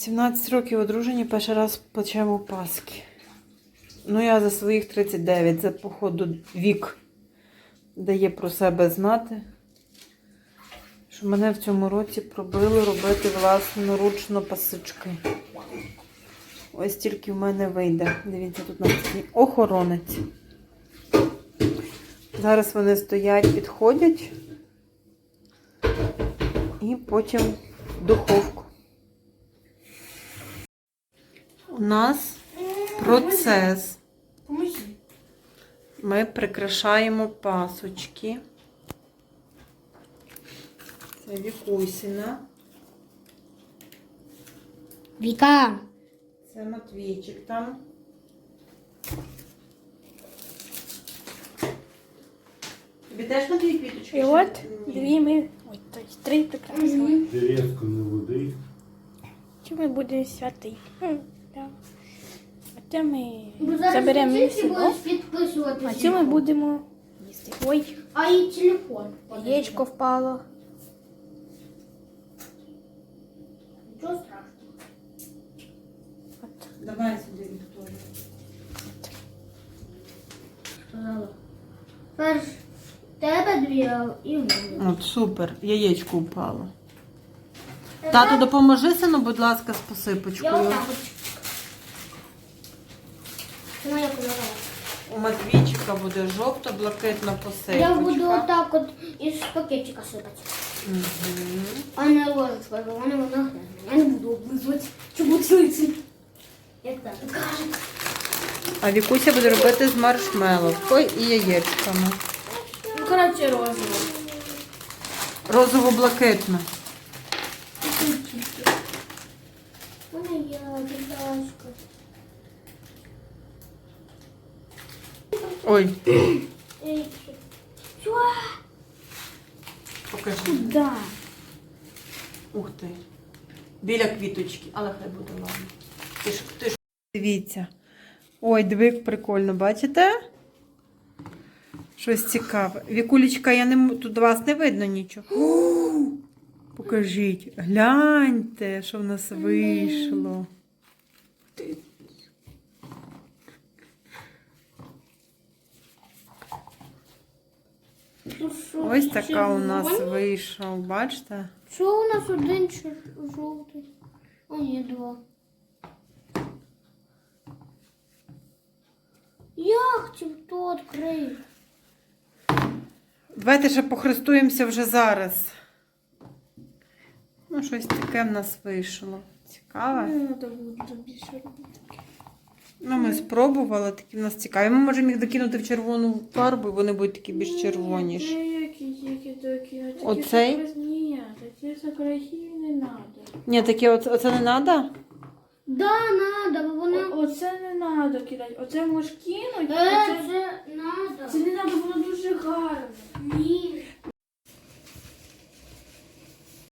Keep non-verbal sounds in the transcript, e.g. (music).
17 років одружені, перший раз плачемо Паски. Ну, я за своїх 39, за походу вік дає про себе знати. Що мене в цьому році пробили робити власноручно пасички. Ось тільки в мене вийде. Дивіться, тут написано охоронець. Зараз вони стоять, підходять. І потім в духовку. У нас процес. Ми прикрашаємо пасочки. Це Вікусіна. Віка. Це Матвійчик там. Тобі теж Матвій квіточки? І от дві ми. Ой, то есть три прикраси. Деревку не води. Чи ми будемо святий? Да. А це ми зараз заберемо місце, а це ми будемо їсти. Ой, А і телефон. яєчко впало. Нічого страшного. От. Давай сюди, Вікторія. Сказала. Перш тебе дві, а і мене. От супер, яєчко упало. Тато, допоможи сину, будь ласка, з Я отак от. Моя кольорова. У Матвійчика буде жовто-блакитна посипочка. Я буду отак от із пакетика сипати. Мгм. А не ложечкою, бо вона вона грязна. Я не буду облизувати, щоб оцінити. Як так кажуть. А Вікуся буде робити з маршмеловкою і яєчками. Ну, коротше, розово. Розово-блакитна. У мене є дідашка. Ой, покажи. Да. Ух ти. Біля квіточки, але хай буде ладно. Ти ж, ти ж. Дивіться. Ой, диви, прикольно, бачите? Щось цікаве. Вікулечка, я не тут вас не видно нічого. О, (gasps) покажіть. Гляньте, що в нас вийшло. Ну, що, Ось така у нас вийшла, бачите? Що у нас один жовтий? А ні, два. Як ти то відкрив? Давайте ще похрестуємося вже зараз. Ну, щось таке в нас вийшло. Цікаве. Не треба буде більше робити. Ну, ми спробували, такі в нас цікаві. Ми можемо їх докинути в червону фарбу, і вони будуть такі більш червоніші. Ні, які, такі Оцей? Ні, такі з крахів не треба. Ні, такі оце, оце не треба? Да, надо, бо вона... Оце не треба кидати. Оце можеш кинути. Е, Оце... це надо.